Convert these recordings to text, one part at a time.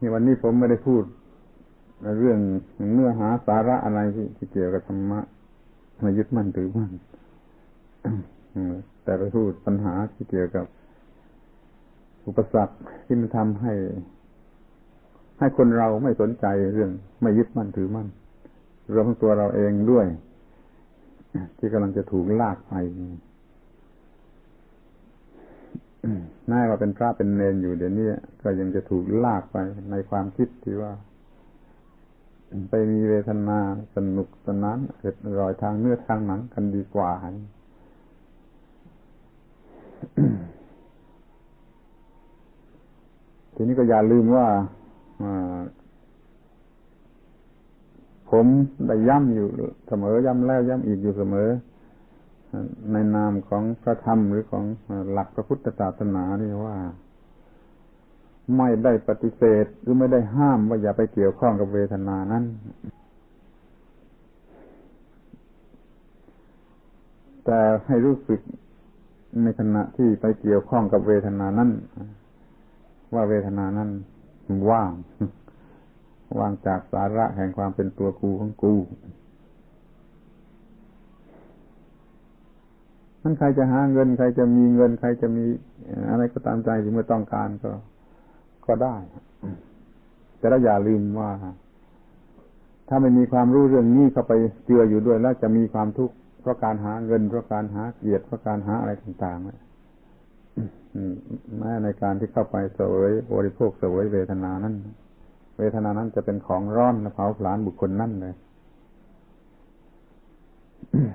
นี่วันนี้ผมไม่ได้พูดเรื่องเนื้อหาสาระอะไรที่ที่เกี่ยวกับธรรมะมายึดมั่นถือมั่นแต่ไปพูดปัญหาที่เกี่ยวกับ อุปสรรคที่มันทำให้ ให้คนเราไม่สนใจเรื่อง ไม่ยึดมั่นถือมั่นรวมทั้งตัวเราเองด้วย ที่กำลังจะถูกลากไป น่าว่าเป็นพระเป็นเนนอยู่เดี๋ยวนี้ก็ยังจะถูกลากไปในความคิดที่ว่า ไปมีเวทนาสนุกสนานเกิดรอยทางเนื้อทางหนังกันดีกว่าทีนี้ก็อย่าลืมว่าผมได้ย้ำอยู่เสมอย้ำแล้วย้ำอีกอยู่เสมอ ในนามของพระธรรมหรือของหลักพระพุทธศาสนานี่ว่า ไม่ได้ปฏิเสธหรือไม่ได้ห้ามว่าอย่าไปเกี่ยวข้องกับเวทนานั้น แต่ให้รู้สึกในขณะที่ไปเกี่ยวข้องกับเวทนานั้นว่าเวทนานั้นว่าง ว่างจากสาระแห่งความเป็นตัวกูของกู นั่นใครจะหาเงิน ใครจะมีเงิน ใครจะมีอะไรก็ตามใจที่เมื่อต้องการก็ก็ได้ แต่เราอย่าลืมว่า ถ้าไม่มีความรู้เรื่องนี้เข้าไปเจืออยู่ด้วยแล้วจะมีความทุกข์เพราะการหาเงินเพราะการหาเกียรติเพราะการหาอะไรต่างๆแม้ในการที่เข้าไปเสวยบริโภคเสวยเวทนานั้น เวทนานั้นจะเป็นของร้อนและเผาผลาญบุคคลนั่นเลย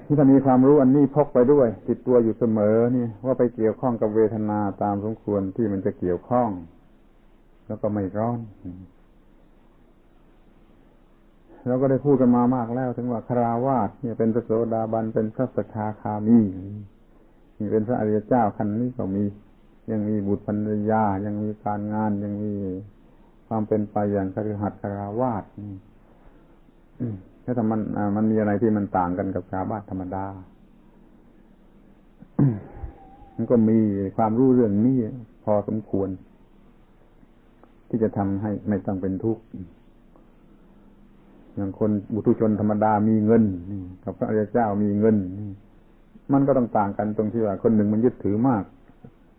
ที่ถ้ามีความรู้อันนี้พกไปด้วย ติดตัวอยู่เสมอนี่ว่าไปเกี่ยวข้องกับเวทนาตามสมควรที่มันจะเกี่ยวข้อง แล้วก็ไม่ร้อนเราก็ได้พูดกันมามากแล้ว ถึงว่าคราวาสเนี่ยเป็นพระโสดาบันเป็นพระสกทาคามีนี่เป็นพระอริยเจ้าคันนี้ก็มี ยังมีบุตรภรรยา ยังมีการงานยังมีความเป็นไปอย่างคฤหัสถ์คราวาสถ้าทำมันมันมีอะไรที่มันต่างกันกับชาวบ้านธรรมดา มันก็มีความรู้เรื่องนี้พอสมควร ที่จะทำให้ไม่ต้องเป็นทุกข์อย่างคนบุตุชนธรรมดามีเงินกับพระอริยเจ้ามีเงิน มันก็ต้องต่างกันตรงที่ว่า คนหนึ่งมันยึดถือมาก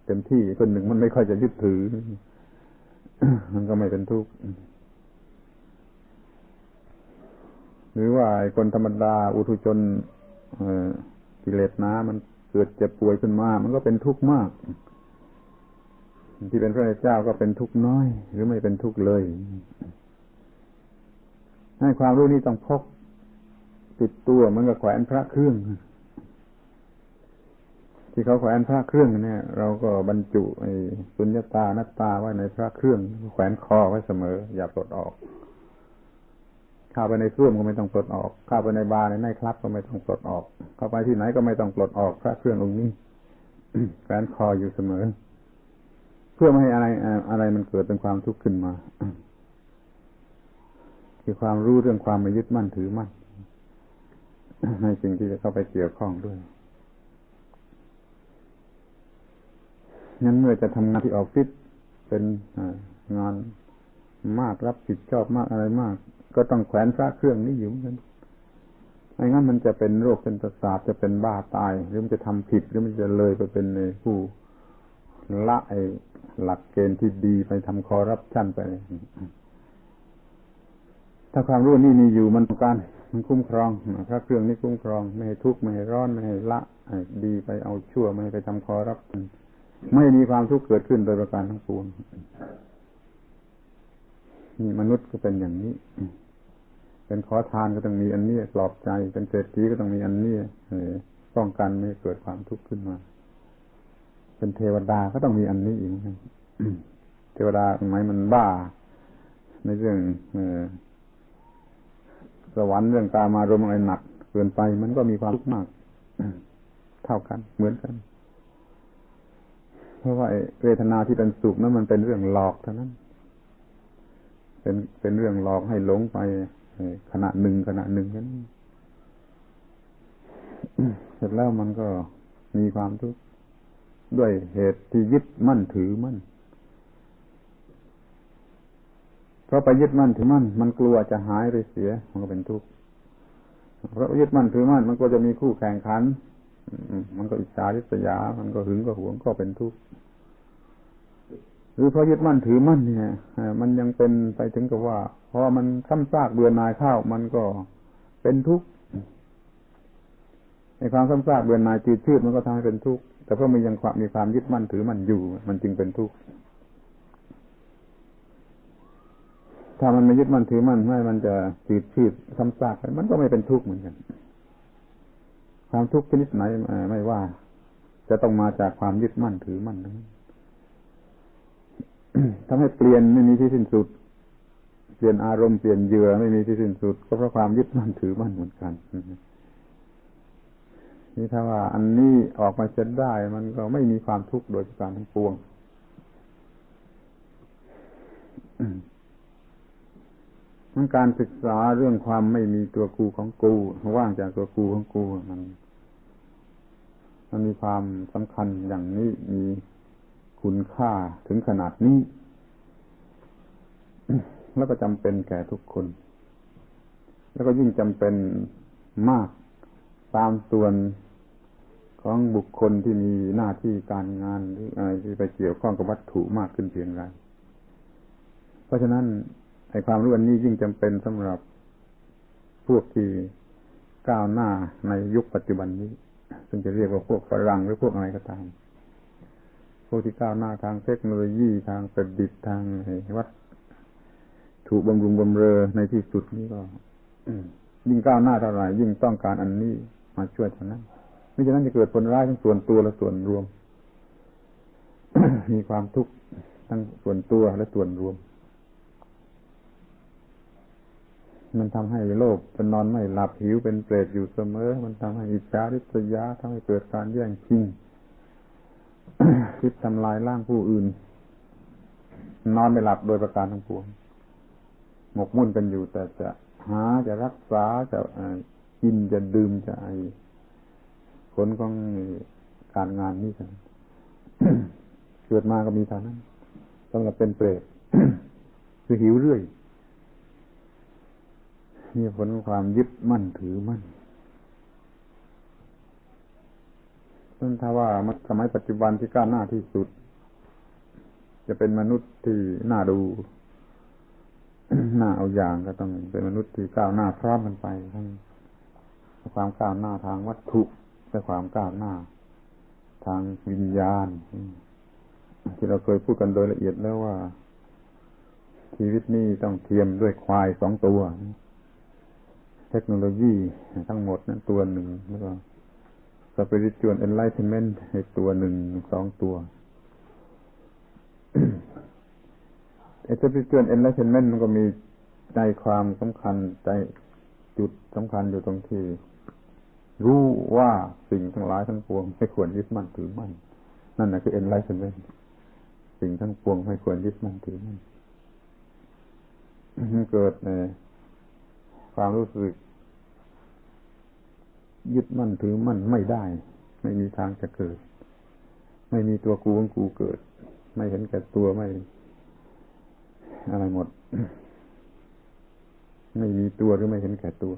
เต็มที่คนหนึ่งมันไม่ค่อยจะยึดถือ มันก็ไม่เป็นทุกข์ หรือว่าคนธรรมดาอุทุชนกิเลสน้ามันเกิดเจ็บป่วยขึ้นมา มันก็เป็นทุกข์มาก ที่เป็นพระเจ้าก็เป็นทุกข์น้อย หรือไม่เป็นทุกข์เลย ให้ความรู้นี้ต้องพกติดตัวมันก็แขวนพระเครื่อง ที่เขาแขวนพระเครื่องเนี่ย เราก็บรรจุไอ้สุญญตานัตตาไว้ในพระเครื่องแขวนคอไว้เสมอ อย่าปลดออก เข้าไปในร่วมก็ไม่ต้องปลดออก เข้าไปในบาร์ในในคลับก็ไม่ต้องปลดออก เข้าไปที่ไหนก็ไม่ต้องปลดออกพระเครื่ององค์นี้แขวนคออยู่เสมอ เพื่อไม่ให้อะไรอะไรมันเกิดเป็นความทุกข์ขึ้นมา คือความรู้เรื่องความไม่ยึดมั่นถือมั่นในสิ่งที่จะเข้าไปเกี่ยวข้องด้วยงั้นเมื่อจะทำงานที่ออฟฟิศเป็นงานมากรับผิดชอบมากอะไรมาก ก็ต้องแขวนพระเครื่องนี้อยู่เหมือนกันไม่งั้นมันจะเป็นโรคเป็นประสาทจะเป็นบ้าตาย หรือมันจะทำผิดหรือมันจะเลยไปเป็นในผู้ละไอหลักเกณฑ์ที่ดีไปทำคอรับชั่นไป ถ้าความรู้นี่มีอยู่มันการมันคุ้มครองพระเครื่องนี้คุ้มครอง ไม่ให้ทุกข์ไม่ให้ร้อนไม่ให้ละดีไปเอาชั่วไม่ให้ไปทำคอรับไม่มีความทุกข์เกิดขึ้นโดยประการทั้งปวงนี่มนุษย์ก็เป็นอย่างนี้ เป็นขอทานก็ต้องมีอันนี้ปลอบใจ เป็นเศรษฐีก็ต้องมีอันนี้ป้องกันไม่เกิดความทุกข์ขึ้นมา เป็นเทวดาก็ต้องมีอันนี้อีกเทวดาตรงไหนมันบ้า ในเรื่องสวรรค์เรื่องตามารมอะไรหนักเกินไป มันก็มีความทุกข์มากเท่ากันเหมือนกัน เพราะว่าเวทนาที่เป็นสุขนั้นมันเป็นเรื่องหลอกเท่านั้น เป็นเป็นเรื่องหลอกให้หลงไป ขณะหนึ่งขณะหนึ่งนั้นเสร็จแล้วมันก็มีความทุกข์ด้วยเหตุที่ยึดมั่นถือมั่นเพราะไปยึดมั่นถือมั่นมันกลัวจะหายไปเสีย มันก็เป็นทุกข์เพราะยึดมั่นถือมั่นมันก็จะมีคู่แข่งขัน มันก็อิจฉาริษยา มันก็หึงก็หวงก็เป็นทุกข์ หรือเพราะยึดมั่นถือมั่นเนี่ยมันยังเป็นไปถึงกับว่าพอมันซ้ำซากเบื่อนายข้าวมันก็เป็นทุกข์ในความซ้ำซากเบื่อนายจืดชืดมันก็ทำให้เป็นทุกข์แต่เพราะมันยังความมีความยึดมั่นถือมั่นอยู่ มันจึงเป็นทุกข์ถ้ามันไม่ยึดมั่นถือมั่นไม่มันจะจืดชืดซ้ำซากมันก็ไม่เป็นทุกข์เหมือนกัน ความทุกข์ชนิดไหนไม่ว่า จะต้องมาจากความยึดมั่นถือมั่นนั้น ทำให้เปลี่ยนไม่มีที่สิ้นสุด เปลี่ยนอารมณ์เปลี่ยนเหยื่อไม่มีที่สิ้นสุด ก็เพราะความยึดมั่นถือมั่นเหมือนกันนี่ถ้าว่า อันนี้ออกมาเสร็จได้ มันก็ไม่มีความทุกข์โดยการทั้งปวงมันการศึกษาเรื่องความไม่มีตัวกูของกูว่างจากตัวกูของกูมัน มันมีความสำคัญอย่างนี้มี คุณค่าถึงขนาดนี้ แล้วก็จำเป็นแก่ทุกคน แล้วก็ยิ่งจำเป็นมากตามส่วนของบุคคลที่มีหน้าที่การงานหรืออะไรที่ไปเกี่ยวข้องกับวัตถุมากขึ้นเพียงไร เพราะฉะนั้นไอ้ความรู้อันนี้ยิ่งจำเป็นสำหรับพวกที่ก้าวหน้าในยุคปัจจุบันนี้ ซึ่งจะเรียกว่าพวกฝรั่งหรือพวกอะไรก็ตาม พวกที่ก้าวหน้าทางเทคโนโลยีทางประดิษฐ์ทางวัดถูกบำรุงบำเรอในที่สุดนี้ก็ยิ่งก้าวหน้าเท่าไหร่ยิ่งต้องการอันนี้มาช่วยเท่านั้นไม่ฉะนั้นจะเกิดผลร้ายทั้งส่วนตัวและส่วนรวม มีความทุกข์ทั้งส่วนตัวและส่วนรวม มันทำให้โลกเป็นนอนไม่หลับหิวเป็นเปรตอยู่เสมอ มันทำให้อิจฉาริษยาทำให้เกิดการแย่งชิง คิดทำลายร่างผู้อื่น นอนไม่หลับโดยประการทั้งปวง หมกมุ่นกันอยู่ แต่จะหาจะรักษาจะกินจะดื่มจะไอผลของการงานนี้กันเกิดมาก็มีเท่านั้นสำหรับเป็นเปรตคือหิวเรื่อยนี่ผลของความยึดมั่นถือมั่น ซึ่งถ้าว่าสมัยปัจจุบันที่ก้าวหน้าที่สุด จะเป็นมนุษย์ที่น่าดูน่าเอาอย่างก็ต้องเป็นมนุษย์ที่ก้าวหน้าพร้อมกันไปทั้งความก้าวหน้าทางวัตถุและความก้าวหน้า ทางวิญญาณ ที่เราเคยพูดกันโดยละเอียดแล้วว่า ชีวิตนี้ต้องเทียมด้วยควายสองตัว เทคโนโลยีทั้งหมดนั้นตัวหนึ่งแล้วก็ สปิริตชวลเอนไลท์เมนต์ให้ตัวหนึ่งสองตัวไอ้สปิริตชวลเอนไลท์เมนต์มันก็มีใจความสำคัญใจจุดสำคัญอยู่ตรงที่ รู้ว่าสิ่งทั้งหลายทั้งปวงไม่ควรยึดมั่นถือมั่น นั่นแหละคือเอนไลท์เมนต์สิ่งทั้งปวงไม่ควรยึดมั่นถือมั่นเกิดในความรู้สึก ยึดมั่นถือมั่นไม่ได้ ไม่มีทางจะเกิด ไม่มีตัวกูของกูเกิด ไม่เห็นแก่ตัวไม่ อะไรหมด ไม่มีตัวหรือไม่เห็นแก่ตัว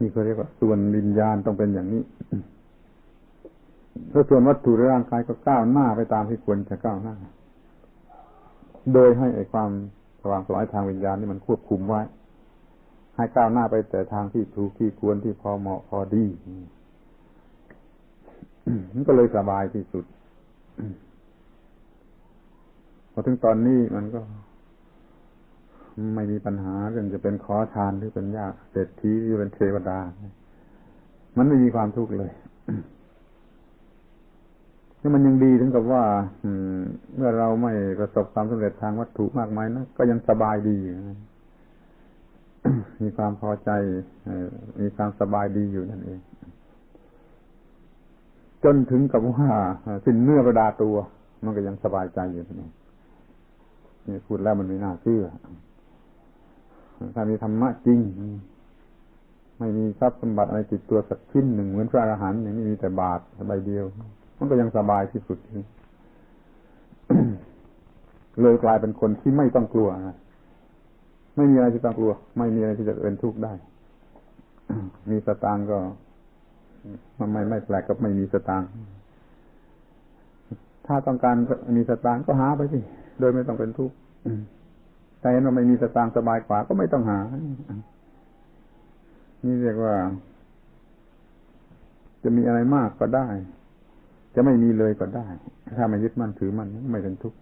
นี่เขาเรียกว่า ส่วนวิญญาณต้องเป็นอย่างนี้ถ้าส่วนวัตถุร่างกายก็ก้าวหน้าไปตามที่ควรจะก้าวหน้า โดยให้ไอ้ความสว่างสวายทางวิญญาณนี่มันควบคุมไว้ ให้ก้าวหน้าไปแต่ทางที่ถูกที่ควรที่พอเหมาะพอดีมันก็เลยสบายที่สุดพอถึงตอนนี้มันก็ ไม่มีปัญหาเรื่องจะเป็นขอทานหรือเป็นยากเศรษฐีหรือเป็นเทวดา มันไม่มีความทุกข์เลยนี่มันยังดีถึงกับว่าเมื่อเราไม่ประสบความสำเร็จทางวัตถุมากมายนะก็ยังสบายดีนะ มีความพอใจมีความสบายดีอยู่นั่นเอง จนถึงกับว่าสิ้นเนื้อประดาตัว มันก็ยังสบายใจอยู่นั่นเองนี่พูดแล้วมันไม่น่าเชื่อถ้ามีธรรมะจริง ไม่มีทรัพย์สมบัติอะไรติดตัวสักชิ้นหนึ่งเหมือนพระอรหันต์อย่างนี้มีแต่บาทใบเดียว มันก็ยังสบายที่สุดเลยกลายเป็นคนที่ไม่ต้องกลัวนะ ไม่มีอะไรที่ต้องกลัว ไม่มีอะไรที่จะเป็นทุกข์ได้ มีสตางก็มันไม่ไม่แปลกกับไม่มีสตางถ้าต้องการมีสตางก็หาไปสิโดยไม่ต้องเป็นทุกข์แต่เห็นว่าไม่มีสตางสบายกว่าก็ไม่ต้องหา นี่เรียกว่า จะมีอะไรมากก็ได้ จะไม่มีเลยก็ได้ ถ้าไม่ยึดมั่นถือมั่นไม่เป็นทุกข์